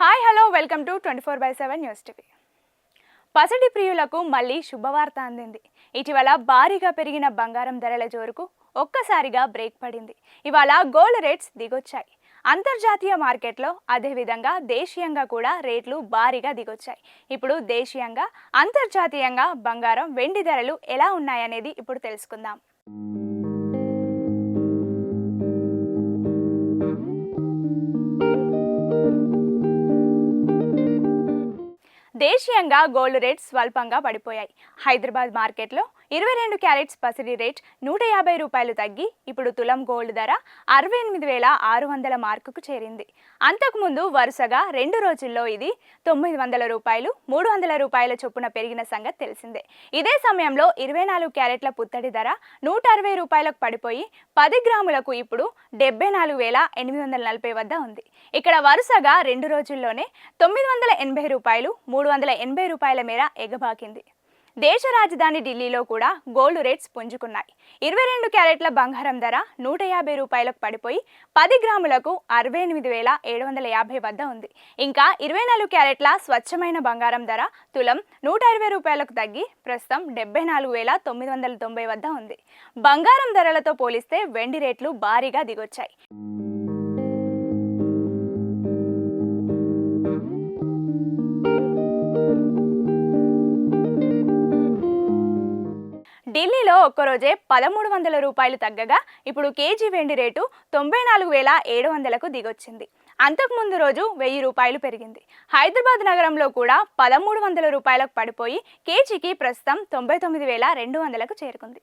Hi hello welcome to twenty four by seven news TV పసిడి ప్రియులకు మళ్ళీ శుభవార్త అందింది. ఇటీవల భారీగా పెరిగిన బంగారం ధరల జోరుకు ఒక్కసారిగా బ్రేక్ పడింది. ఇవాళ గోల్డ్ రేట్స్ దిగొచ్చాయి. అంతర్జాతీయ మార్కెట్లో అదేవిధంగా దేశీయంగా కూడా రేట్లు భారీగా దిగొచ్చాయి. ఇప్పుడు దేశీయంగా అంతర్జాతీయంగా బంగారం వెండి ధరలు ఎలా ఉన్నాయనేది ఇప్పుడు తెలుసుకుందాం. దేశీయంగా గోల్డ్ రేట్ స్వల్పంగా పడిపోయాయి. హైదరాబాద్ మార్కెట్లో ఇరవై రెండు క్యారెట్స్ పసిడి రేట్ నూట యాభై రూపాయలు తగ్గి ఇప్పుడు తులం గోల్డ్ ధర అరవై ఎనిమిది వేల ఆరు వందల మార్కుకు చేరింది. అంతకుముందు వరుసగా రెండు రోజుల్లో ఇది తొమ్మిది వందల రూపాయలు మూడు వందల రూపాయల చొప్పున పెరిగిన సంగతి తెలిసిందే. ఇదే సమయంలో ఇరవై నాలుగు క్యారెట్ల పుత్తడి ధర నూట అరవై రూపాయలకు పడిపోయి పది గ్రాములకు ఇప్పుడు డెబ్బై నాలుగు వేల ఎనిమిది వందల నలభై వద్ద ఉంది. ఇక్కడ వరుసగా రెండు రోజుల్లోనే తొమ్మిది వందల ఎనభై రూపాయలు మూడు వందల ఎనభై రూపాయల మేర ఎగబాకింది. దేశ రాజధాని ఢిల్లీలో కూడా గోల్డ్ రేట్స్ పుంజుకున్నాయి. ఇరవై రెండు క్యారెట్ల బంగారం ధర నూట యాభై రూపాయలకు పడిపోయి పది గ్రాములకు అరవై ఎనిమిది వేల ఏడు వందల యాభై వద్ద ఉంది. ఇంకా ఇరవై నాలుగు క్యారెట్ల స్వచ్ఛమైన బంగారం ధర తులం నూట ఇరవై రూపాయలకు తగ్గి ప్రస్తుతం డెబ్బై నాలుగు వేల తొమ్మిది వందల తొంభై వద్ద ఉంది. బంగారం ధరలతో పోలిస్తే వెండి రేట్లు భారీగా దిగొచ్చాయి. ఢిల్లీలో ఒక్కరోజే పదమూడు వందల రూపాయలు తగ్గగా ఇప్పుడు కేజీ వెండి రేటు తొంభై నాలుగు వేల ఏడు వందలకు దిగొచ్చింది. అంతకుముందు రోజు వెయ్యి రూపాయలు పెరిగింది. హైదరాబాద్ నగరంలో కూడా పదమూడు వందల రూపాయలకు పడిపోయి కేజీకి ప్రస్తుతం తొంభై తొమ్మిది వేల రెండు వందలకు చేరుకుంది.